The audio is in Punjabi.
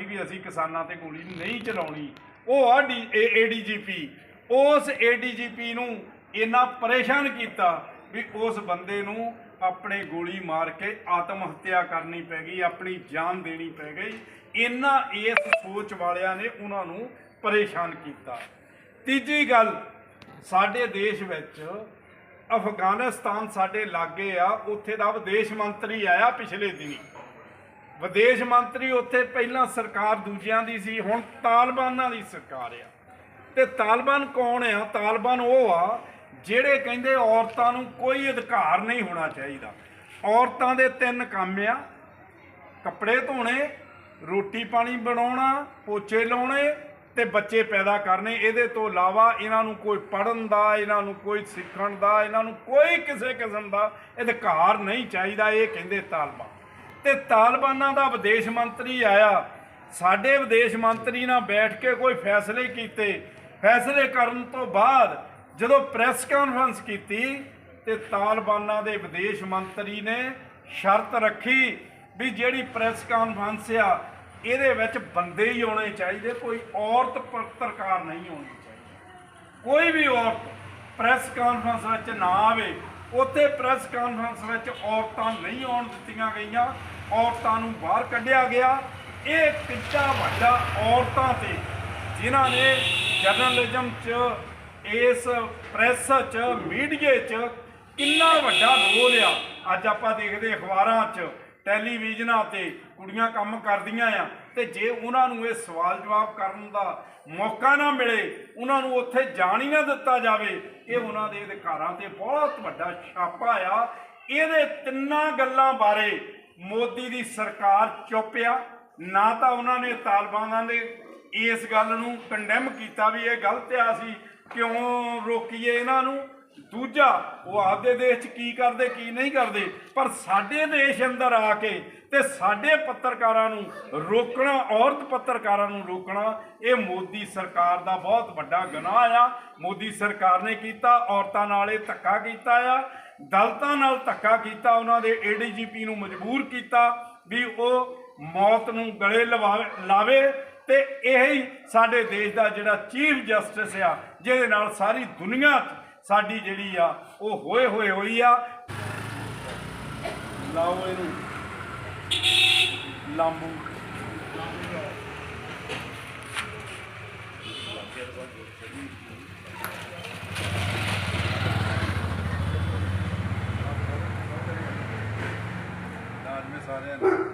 ਸੀ ਵੀ ਅਸੀਂ ਕਿਸਾਨਾਂ ਤੇ ਗੋਲੀ ਨਹੀਂ ਚਲਾਉਣੀ, ਉਹ ਆ ਡੀ ਏਡੀਜੀਪੀ ਉਸ ਏਡੀਜੀਪੀ ਨੂੰ ਇੰਨਾ ਪਰੇਸ਼ਾਨ ਕੀਤਾ ਵੀ ਉਸ ਬੰਦੇ ਨੂੰ ਆਪਣੇ ਗੋਲੀ ਮਾਰ ਕੇ ਆਤਮ ਹੱਤਿਆ ਕਰਨੀ ਪੈ ਗਈ, ਆਪਣੀ ਜਾਨ ਦੇਣੀ ਪੈ ਗਈ। ਇੰਨਾ ਇਸ ਸੋਚ ਵਾਲਿਆਂ ਨੇ ਉਹਨਾਂ ਨੂੰ ਪਰੇਸ਼ਾਨ ਕੀਤਾ। ਤੀਜੀ ਗੱਲ, ਸਾਡੇ ਦੇਸ਼ ਵਿੱਚ ਅਫਗਾਨਿਸਤਾਨ ਸਾਡੇ ਲਾਗੇ ਆ, ਉੱਥੇ ਦਾ ਵਿਦੇਸ਼ ਮੰਤਰੀ ਆਇਆ ਪਿਛਲੇ ਦਿਨੀ। ਵਿਦੇਸ਼ ਮੰਤਰੀ ਉੱਥੇ ਪਹਿਲਾਂ ਸਰਕਾਰ ਦੂਜਿਆਂ ਦੀ ਸੀ, ਹੁਣ ਤਾਲਿਬਾਨਾਂ ਦੀ ਸਰਕਾਰ ਆ। ਤੇ ਤਾਲਿਬਾਨ ਕੌਣ ਆ? ਤਾਲਿਬਾਨ ਉਹ ਆ ਜਿਹੜੇ ਕਹਿੰਦੇ ਔਰਤਾਂ ਨੂੰ ਕੋਈ ਅਧਿਕਾਰ ਨਹੀਂ ਹੋਣਾ ਚਾਹੀਦਾ। ਔਰਤਾਂ ਦੇ ਤਿੰਨ ਕੰਮ ਆ। ਕੱਪੜੇ ਧੋਣੇ, ਰੋਟੀ ਪਾਣੀ ਬਣਾਉਣਾ, ਪੋਚੇ ਲਾਉਣੇ ਤੇ ਬੱਚੇ ਪੈਦਾ ਕਰਨੇ। ਇਹਦੇ ਤੋਂ ਇਲਾਵਾ ਇਹਨਾਂ ਨੂੰ ਕੋਈ ਪੜਨ ਦਾ, ਇਹਨਾਂ ਨੂੰ ਕੋਈ ਸਿੱਖਣ ਦਾ, ਇਹਨਾਂ ਨੂੰ ਕੋਈ ਕਿਸੇ ਕਿਸਮ ਦਾ ਅਧਿਕਾਰ ਨਹੀਂ ਚਾਹੀਦਾ। ਇਹ ਕਹਿੰਦੇ ਤਾਲਿਬਾਨ। ਤੇ ਤਾਲਿਬਾਨਾਂ ਦਾ ਵਿਦੇਸ਼ ਮੰਤਰੀ ਆਇਆ। ਸਾਡੇ ਵਿਦੇਸ਼ ਮੰਤਰੀ ਨਾਲ ਬੈਠ ਕੇ ਕੋਈ ਫੈਸਲੇ ਕੀਤੇ। ਫੈਸਲੇ ਕਰਨ ਤੋਂ ਬਾਅਦ ਜਦੋਂ ਪ੍ਰੈਸ ਕਾਨਫਰੰਸ ਕੀਤੀ, ਤੇ ਤਾਲਿਬਾਨਾਂ ਦੇ ਵਿਦੇਸ਼ ਮੰਤਰੀ ਨੇ ਸ਼ਰਤ ਰੱਖੀ ਵੀ ਜਿਹੜੀ ਪ੍ਰੈਸ ਕਾਨਫਰੰਸ ਆ, ਇਹਦੇ ਵਿੱਚ ਬੰਦੇ ਹੀ ਆਉਣੇ ਚਾਹੀਦੇ, ਕੋਈ ਔਰਤ ਪੱਤਰਕਾਰ ਨਹੀਂ ਹੋਣੀ ਚਾਹੀਦੀ। ਕੋਈ ਵੀ ਔਰਤ ਪ੍ਰੈਸ ਕਾਨਫਰੰਸ ਵਿੱਚ ਨਾ ਆਵੇ ਉੱਥੇ ਪ੍ਰੈਸ ਕਾਨਫਰੰਸ ਵਿੱਚ ਔਰਤਾਂ ਨਹੀਂ ਆਉਣ ਦਿੱਤੀਆਂ ਗਈਆਂ, ਔਰਤਾਂ ਨੂੰ ਬਾਹਰ ਕੱਢਿਆ ਗਿਆ। ਇਹ ਕਿੱਡਾ ਵੱਡਾ ਔਰਤਾਂ ਤੇ, ਜਿਨ੍ਹਾਂ ਨੇ ਜਰਨਲਿਜ਼ਮ 'ਚ, ਇਸ ਪ੍ਰੈਸ 'ਚ ਮੀਡੀਏ 'ਚ ਕਿੰਨਾ ਵੱਡਾ ਰੋਲ ਆ ਅੱਜ ਆਪਾਂ ਦੇਖਦੇ ਅਖਬਾਰਾਂ 'ਚ ਟੈਲੀਵਿਜ਼ਨਾਂ ਤੇ ਕੁੜੀਆਂ ਕੰਮ ਕਰਦੀਆਂ ਆ ਤੇ ਜੇ ਉਹਨਾਂ ਨੂੰ ਇਹ ਸਵਾਲ ਜਵਾਬ ਕਰਨ ਦਾ ਮੌਕਾ ਨਾ ਮਿਲੇ, ਉਹਨਾਂ ਨੂੰ ਉੱਥੇ ਜਾਣ ਹੀ ਨਾ ਦਿੱਤਾ ਜਾਵੇ, ਇਹ ਉਹਨਾਂ ਦੇ ਅਧਿਕਾਰਾਂ ਤੇ ਬਹੁਤ ਵੱਡਾ ਛਾਪਾ ਆ। ਇਹਦੇ ਤਿੰਨਾਂ ਗੱਲਾਂ ਬਾਰੇ ਮੋਦੀ ਦੀ ਸਰਕਾਰ ਚੁੱਪ ਆ। ਨਾ ਤਾਂ ਉਹਨਾਂ ਨੇ ਤਾਲਿਬਾਨਾਂ ਦੇ ਇਸ ਗੱਲ ਨੂੰ ਕੰਡੈਮ ਕੀਤਾ ਵੀ ਇਹ ਗਲਤ ਆ ਸੀ ਕਿਉਂ ਰੋਕੀਏ ਇਹਨਾਂ ਨੂੰ? ਦੂਜਾ, ਉਹ ਆਪਦੇ ਦੇਸ਼ 'ਚ ਕੀ ਕਰਦੇ, ਕੀ ਨਹੀਂ ਕਰਦੇ, ਪਰ ਸਾਡੇ ਦੇਸ਼ ਅੰਦਰ ਆ ਕੇ ਤੇ ਸਾਡੇ ਪੱਤਰਕਾਰਾਂ ਨੂੰ ਰੋਕਣਾ, ਔਰਤ ਪੱਤਰਕਾਰਾਂ ਨੂੰ ਰੋਕਣਾ, ਇਹ ਮੋਦੀ ਸਰਕਾਰ ਦਾ ਬਹੁਤ ਵੱਡਾ ਗੁਨਾਹ ਆ। ਮੋਦੀ ਸਰਕਾਰ ਨੇ ਕੀਤਾ, ਔਰਤਾਂ ਨਾਲ ਇਹ ਧੱਕਾ ਕੀਤਾ ਆ। ਦਲਤਾਂ ਨਾਲ ਧੱਕਾ ਕੀਤਾ, ਉਹਨਾਂ ਦੇ ਏਡੀਜੀਪੀ ਨੂੰ ਮਜਬੂਰ ਕੀਤਾ ਵੀ ਉਹ ਮੌਤ ਨੂੰ ਗਲੇ ਲਵਾ, ਲਾਵੇ ਤੇ ਇਹ ਹੀ ਸਾਡੇ ਦੇਸ਼ ਦਾ ਜਿਹੜਾ ਚੀਫ ਜਸਟਿਸ ਆ, ਜਿਹਦੇ ਨਾਲ ਸਾਰੀ ਦੁਨੀਆ 'ਚ ਸਾਡੀ ਜਿਹੜੀ ਆ ਉਹ ਹੋਏ ਹੋਏ ਹੋਈ ਆ। ਲਾਓ ਇਹਨੂੰ। ਲਾਂਬੂ। ਸਾਰਿਆਂ ਨੂੰ